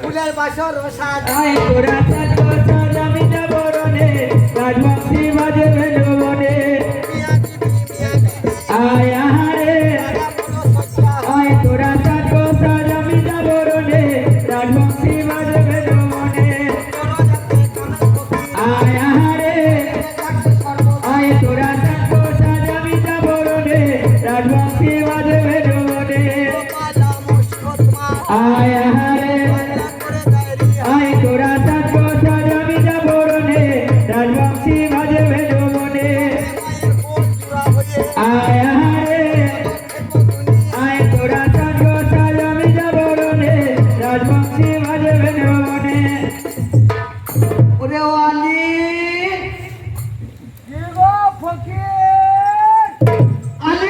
ফুলের বাসর সাজ। আয় তোরা সাজ আমি যাব রনে রাজবংশী মিয়া বিবি আয় আহারে। আয় তোরা সাজ আমি যাব রনে রাজবংশী বাজবে যৌবনে আয় আহারে। আয় তোরা সাজো আমি যাব রনে রাজবংশী বাজবে যৌবনে আয় রাজবংশী বাজবে যৌবনে ওরে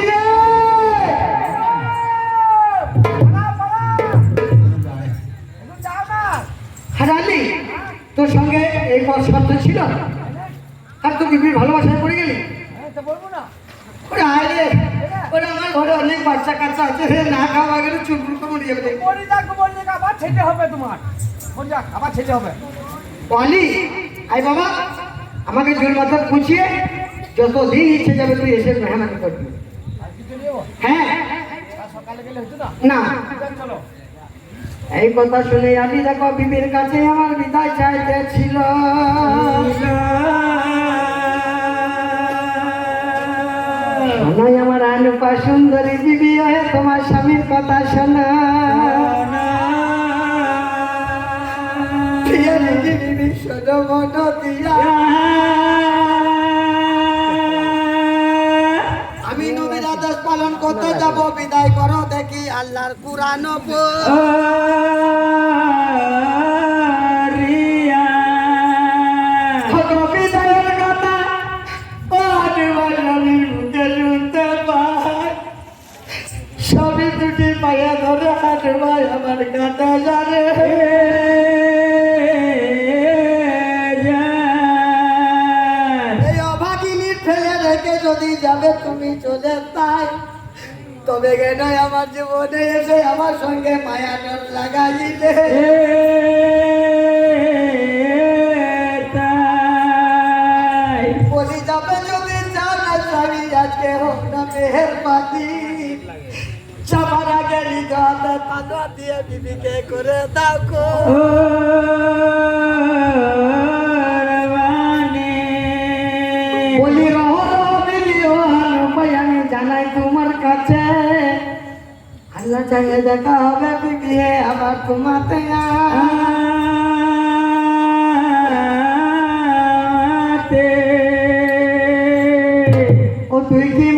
রে। হারালি তোর সঙ্গে এই পথ ছিল। আর তুই বিবির ভালোবাসায় পড়ে গেলি। রে ওরে আমার ঘরে অনেক বাচ্চা কাচ্চা আছে রে না খাওয়া গেলে চুলপুর করে মরে যাবে রে। আবার ছেটে হবে তোমার। কোন যাক আবার ছেটে হবে। ওয়ালি আয় বাবা আমাকে জোর মাথা পুছিয়ে যতদিন ইচ্ছে যাবে তুই এসে মেহমান করবি। চলে হ্যাঁ। সকালে গেলে হতো না? না। চলো। এই কথা শুনে আমি দেখো বিবির কাছে আমার বিদায় চাইতেছিল শোনাই আমার আনুপা সুন্দরী বিবি হয়ে তোমার স্বামীর কথা শোনা। আমি নবীর আদেশ পালন করতে যাব বিদায় করো দেখি আল্লাহর কুরআন সবই দুটি পায়া ধরে হাত ভাই আমার কাঁটা রেখে যদি যাবে তুমি চলে তাই তবে কেন আমার জীবনে এসে আমার সঙ্গে মায়া লাগাইলে দিয়ে বিবিকে করে দাও। বলি আমি জানাই তোমার কাছে আল্লাহ চাইলে দেখা হবে বিবি হে আবার তোমাতে ও তুই কি